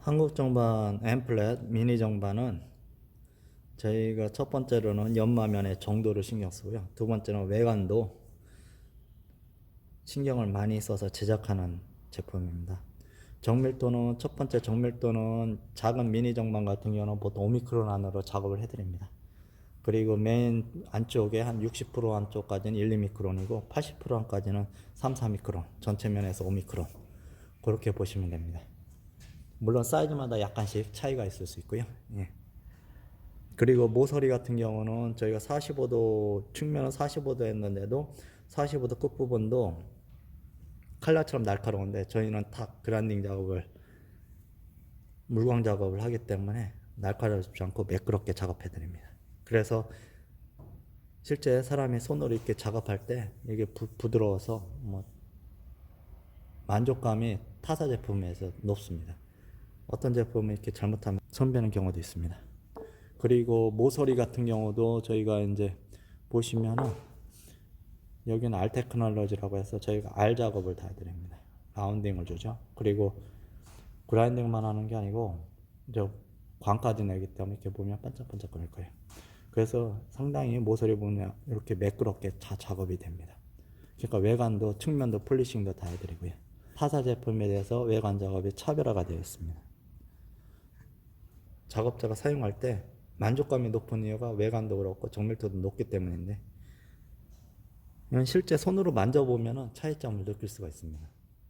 한국 정반 앰플렛 미니 정반은 저희가 첫 번째로는 연마면의 정도를 신경 쓰고요. 두 번째는 외관도 신경을 많이 써서 제작하는 제품입니다. 정밀도는 첫 번째 정밀도는 작은 미니 정반 같은 경우는 보통 오미크론 안으로 작업을 해드립니다. 그리고 맨 안쪽에 한 60% 안쪽까지는 1, 2미크론이고 80% 안까지는 3, 4미크론 전체 면에서 5미크론 그렇게 보시면 됩니다. 물론 사이즈마다 약간씩 차이가 있을 수 있고요. 예. 그리고 모서리 같은 경우는 저희가 45도 측면은 45도 했는데도 45도 끝 부분도 칼라처럼 날카로운데 저희는 탁 그라인딩 작업을 물광 작업을 하기 때문에 날카롭지 않고 매끄럽게 작업해 드립니다. 그래서 실제 사람이 손으로 이렇게 작업할 때 이게 부, 부드러워서 뭐 만족감이 타사 제품에서 높습니다. 어떤 제품은 이렇게 잘못하면 선배는 경우도 있습니다. 그리고 모서리 같은 경우도 저희가 이제 보시면은 여기는 알 테크놀로지라고 해서 저희가 알 작업을 다 해드립니다. 라운딩을 주죠. 그리고 그라인딩만 하는 게 아니고 저 광까지 내기 때문에 이렇게 보면 반짝반짝 거릴 거예요. 그래서 상당히 모서리 보면 이렇게 매끄럽게 다 작업이 됩니다. 그러니까 외관도 측면도 폴리싱도 다 해드리고요. 타사 제품에 대해서 외관 작업이 차별화가 되어 있습니다. 작업자가 사용할 때 만족감이 높은 이유가 외관도 그렇고 정밀도도 높기 때문인데 실제 손으로 만져보면 차이점을 느낄 수가 있습니다.